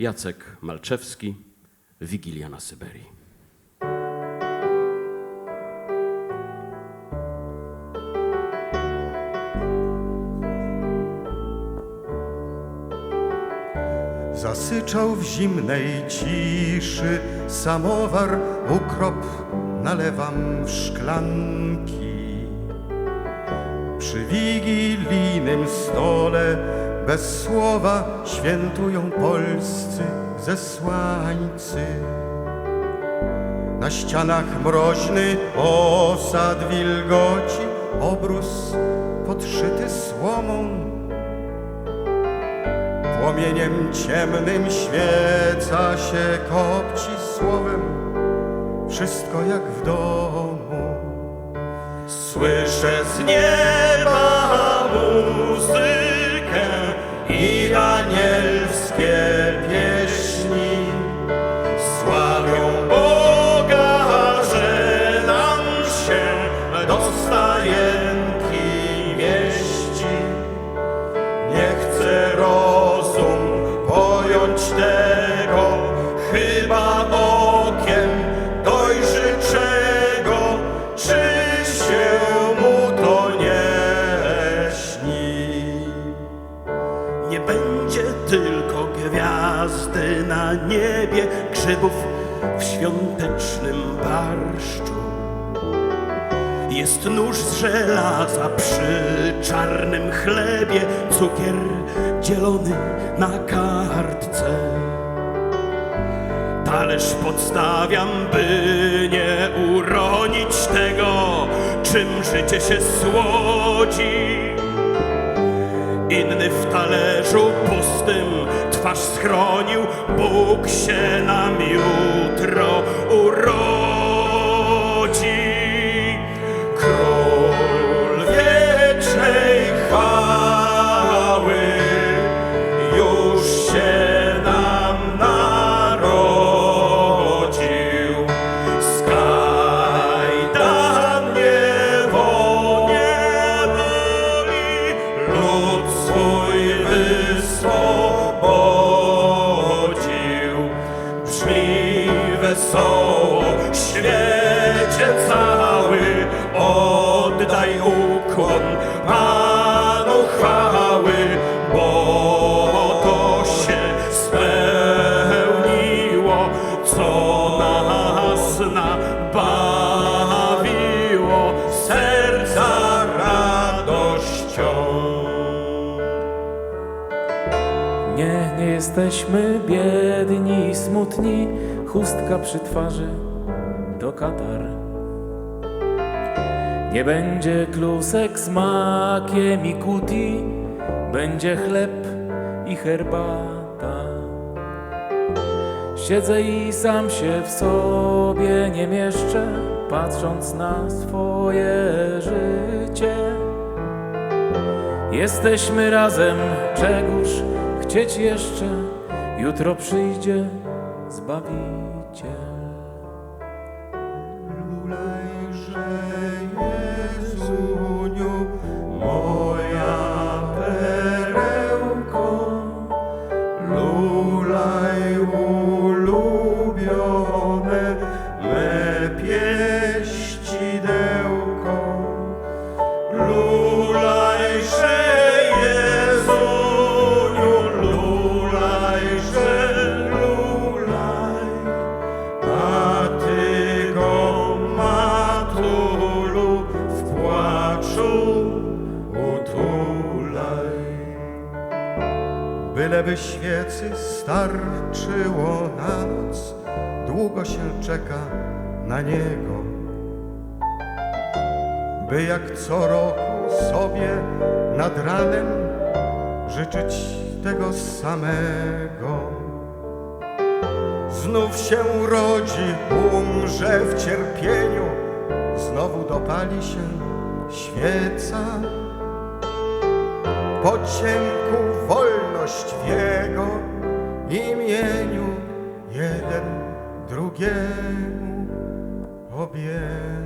Jacek Malczewski, Wigilia na Syberii. Zasyczał w zimnej ciszy samowar, ukrop nalewam w szklanki. Przy wigilijnym stole bez słowa świętują polscy zesłańcy. Na ścianach mroźny osad wilgoci, obrus podszyty słomą. Płomieniem ciemnym świeca się kopci słowem, wszystko jak w domu. Słyszę z nieba muzykę gwiazdy na niebie, grzybów w świątecznym barszczu. Jest nóż z żelaza przy czarnym chlebie, cukier dzielony na kartce. Talerz podstawiam, by nie uronić tego, czym życie się słodzi. Inny w talerzu pustym twarz schronił, Bóg się nam jutro Brzmi wesoło, świecie cały, oddaj ukłon jesteśmy biedni i smutni, chustka przy twarzy to katar. Nie będzie klusek z makiem i kuti, będzie chleb i herbata. Siedzę i sam się w sobie nie mieszczę, patrząc na swoje życie. Jesteśmy razem, czegóż chcieć jeszcze, jutro przyjdzie Zbawiciel. Byleby świecy starczyło na noc, długo się czeka na niego. By jak co roku sobie nad ranem życzyć tego samego. Znów się urodzi, umrze w cierpieniu, znowu dopali się świeca. Po ciemku wolność w Jego imieniu jeden drugiemu obieca.